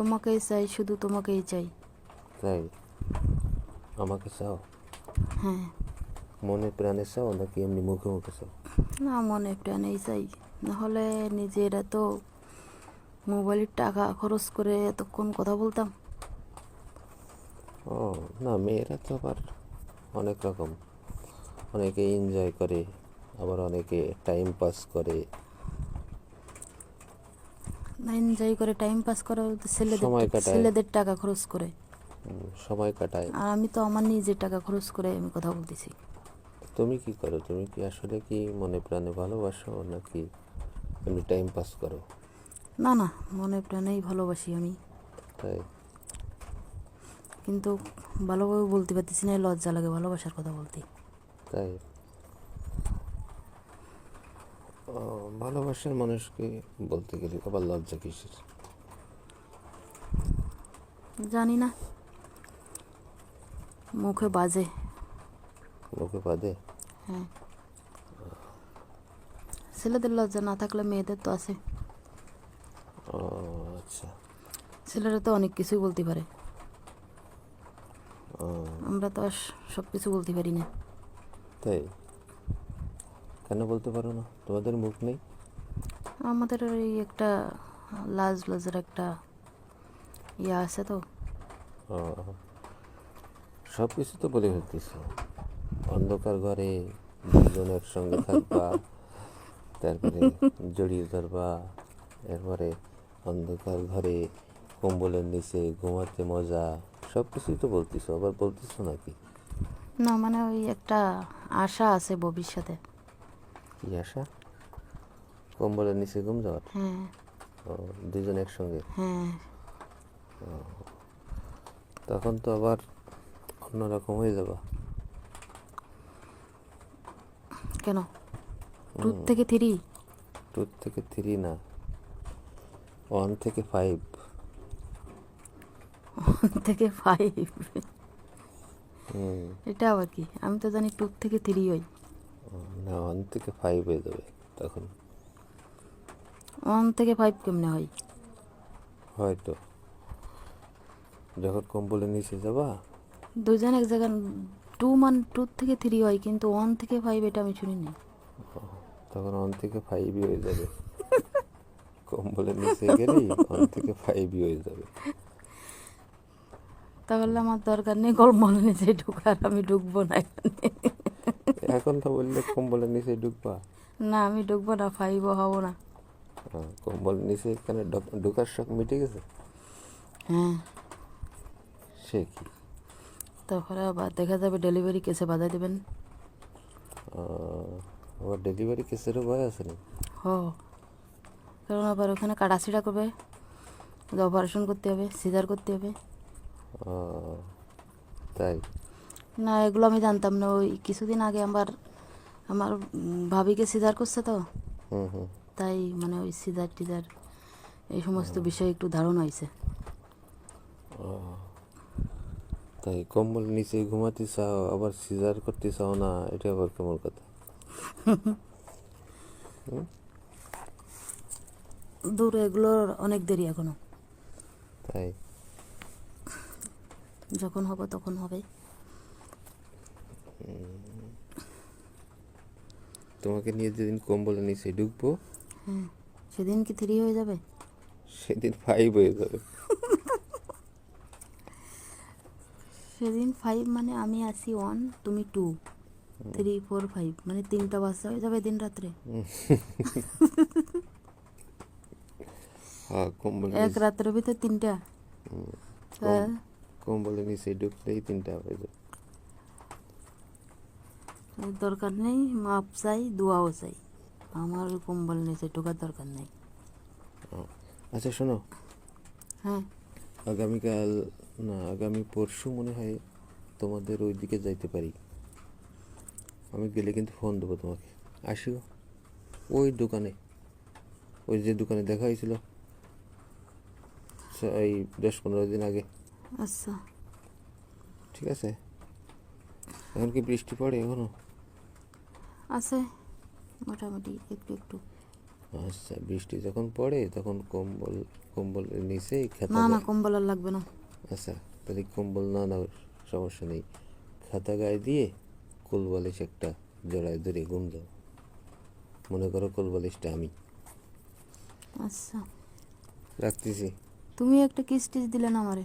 তোমাকেই চাই শুধু তোমাকেই চাই। তাই? আমাকে চাও? হ্যাঁ। মনে প্রাণে চাও নাকি এমনি মুখে মুখে চাও? না মনে প্রাণেই চাই। নাহলে নিজের এত মোবাইলের টাকা খরচ করে এতক্ষণ কথা বলতাম। ও না মেয়েরা তো আবার অনেক রকম। অনেকে এনজয় করে আবার অনেকে টাইম পাস করে। না এনজয় করে টাইম পাস করে ছেলেদের সময় কাটায়। ছেলেদের টাকা খরচ করে। উম, সময় কাটায়। আর আমি তো আমার নিজের টাকা খরচ করে আমি কথা বলতেছি। তুমি কি করো? তুমি কি আসলে কি মনে প্রাণে ভালোবাসো নাকি এমনি টাইম পাস করো? না না মনে প্রাণেই ভালোবাসি আমি। তাই? কিন্তু ভালোভাবে বলতে পারতেছি না লজ্জা লাগে ভালোবাসার কথা বলতে। তাই ও, ভালোবাসার মানুষকে বলতে গেলে আবার লজ্জা কিসের? জানি না। মুখে বাজে। মুখে বাজে? হ্যাঁ। ছেলেদের লজ্জা না থাকলে মেয়েদের তো আছে। ও আচ্ছা। ছেলেরা তো অনেক কিছুই বলতে পারে। আমরা তো আর সব কিছু বলতে পারি না। তাই? কেন বলতে পারো না? তোমাদের মুখ নেই? আমাদের ওই একটা লাজ লাজের একটা ইয়ে আছে তো। সব কিছু তো বলে ফেলতেছ। অন্ধকার ঘরে দুজন একসঙ্গে থাকবা তারপরে জড়িয়ে ধরবা এরপরে অন্ধকার ঘরে কম্বলের নিচে ঘুমাতে মজা সব কিছুই তো বলতেছ আবার বলতেছ নাকি? না মানে ওই একটা আশা আছে ভবিষ্যতে। কি আশা? কম্বলের নিচে ঘুম যাওয়ার। হ্যাঁ ও, দুজন একসঙ্গে। হ্যাঁ তখন তো আবার অন্যরকম হয়ে যাবা। কেন? টু থেকে থ্রি? টু থেকে থ্রি না। ওয়ান থেকে ফাইভ। থেকে ফাইভ? এটা আবার কি? আমি তো জানি টু থেকে থ্রি হই না ওয়ান থেকে ফাইভ হয়ে যাবে তখন। ওয়ান থেকে ফাইভ কেমনে হয়? হয়তো। যখন কম্বলের নিচে যাবা। দুজন এক জায়গায় টু মান টু থেকে থ্রি হয় কিন্তু ওয়ান থেকে ফাইভ এটা আমি শুনিনি। তখন ওয়ান থেকে ফাইভই হয়ে যাবে। কম্বলের নিচে গেলেই ওয়ান থেকে ফাইভই হয়ে যাবে। তাহলে আমার দরকার নেই গরমল নিচে ঢুকার আমি ঢুকবো না এখানে। এখন তো বললে কম্বলের নিচে ঢুকবা। না আমি ঢুকবো না ফাইভও হব না। আহ, কম্বলের নিচে এখানে ঢোকার শখ মিটে গেছে? হ্যাঁ। সে কি? তারপরে আবার দেখা যাবে ডেলিভারি কেসে বাধা দেবেন। আবার ডেলিভারি কেসেরও ভয় আছে না হ। কারণ আবার ওখানে কাটাছিড়া করবে। অপারেশন করতে হবে সিজার করতে হবে। তাই? না এগুলো আমি জানতাম না। ওই কিছুদিন আগে আমার আমার ভাবিকে সিজার করছে তো। হুম হুম। তাই মানে ওই সিজার টিজার এই সমস্ত বিষয়ে একটু ধারণা হয়েছে তাই কম্বল নিচে ঘুমাতে চাও আবার সিজার করতে চাও না এটা আবার কেমন কথা? দূর এগুলোর অনেক দেরি এখনও। তাই? যখন হবে তখন হবে। তোমাকে নিয়ে যেদিন কম্বলের নিচে ঢুকবো হ্যাঁ সেদিন কি থ্রি হয়ে যাবে? সেদিন ফাইভ হয়ে যাবে। সেদিন ফাইভ মানে আমি আসি ওয়ান তুমি টু থ্রি ফোর ফাইভ মানে তিনটা বাচ্চা হয়ে যাবে দিন রাত্রে। হ্যাঁ এক রাত্রের ভিতর তিনটা। কম্বলের নিচে ঢুকলেই তিনটা হয়ে যাবে। দরকার নেই মাপ চাই দোয়াও চাই। আমার কম্বল নিচে ঢোকার দরকার নেই। আচ্ছা শোনো। হ্যাঁ। আগামীকাল না আগামী পরশু মনে হয় তোমাদের ওই দিকে যাইতে পারি। আমি গেলে কিন্তু ফোন দেবো তোমাকে। আসিও। ওই দোকানে ওই যে দোকানে দেখা হয়েছিল। এই দশ পনেরো দিন আগে। আচ্ছা। ঠিক আছে? এখন কি বৃষ্টি পড়ে এখনও? আছে। মোটামুটি একটু একটু। আচ্ছা বৃষ্টি যখন পড়ে তখন কম্বল কম্বলের নিচে খেতা না না কম্বল আর লাগবে না। আচ্ছা তাহলে কম্বল না নাও সমস্যা নেই। খাতা গায়ে দিয়ে কোল বালিশ একটা জোড়ায় ধরে ঘুম দাও মনে করো কোল বালিশটা আমি। আচ্ছা। রাখতেছি। তুমি একটা কিস টিস দিলে না আমারে?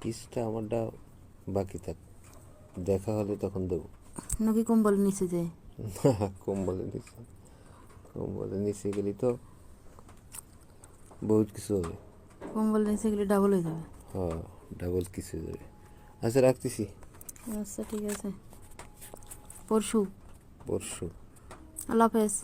কিসটা আমারটা বাকি থাক। দেখা হলে তখন দেবো। নাকি কম্বল নিচে যায়? না কম্বলে নিচে কম্বলে নিচে গেলে তো বহুত কিছু হবে কম্বল নিচে গেলে ডাবল হয়ে যাবে হ্যাঁ ডাবল কিছু হয়ে যাবে আচ্ছা রাখতেছি আচ্ছা ঠিক আছে পরশু পরশু আল্লাহ হাফেজ